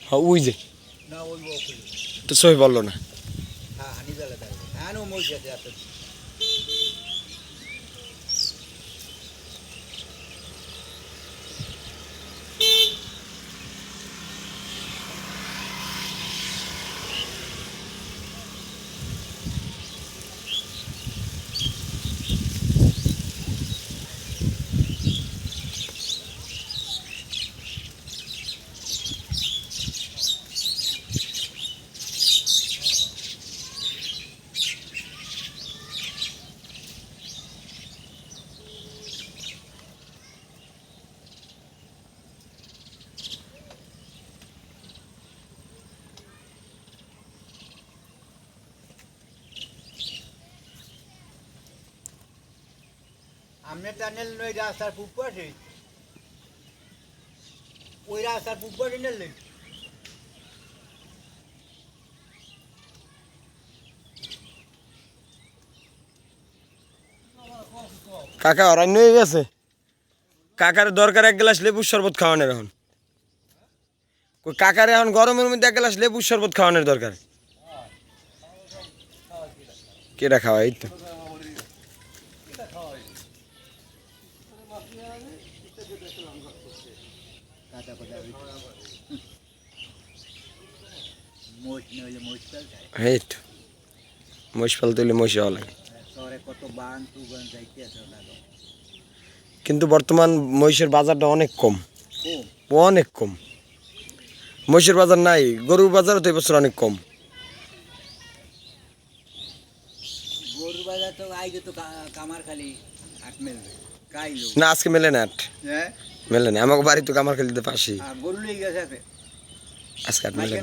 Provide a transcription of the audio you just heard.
হ্যাঁ ওই যে। না ওই ওখানে তো সই বলল না। হ্যাঁ আমনে টানেল নই রাস্তার পাশে ওই রাস্তার পাশে নেলেন কাকা, অরণ্য হয়ে গেছে? কাকার দরকার এক গ্লাস লেবুর শরবত খাওয়ানোর এখন। কাকার এখন গরমের মধ্যে এক গ্লাস লেবুর শরবত খাওয়ানোর দরকার। কেটা খাওয়া এই তো? কথা মোষ মোষ ফেল তুলে মহিষ হওয়া কিন্তু বর্তমান মহিষের বাজারটা অনেক কম। অনেক কম। মহিষের বাজার নাই, গরুর বাজারও তো এবছর অনেক কম। গরু বাজার তো আইগে তো কামার খালি হাট মেলবে না আজকে মেলে না মেলে না আমাকে বাড়ি তো কামার খেলিতে পাশি গেছে আজকে মেলে না।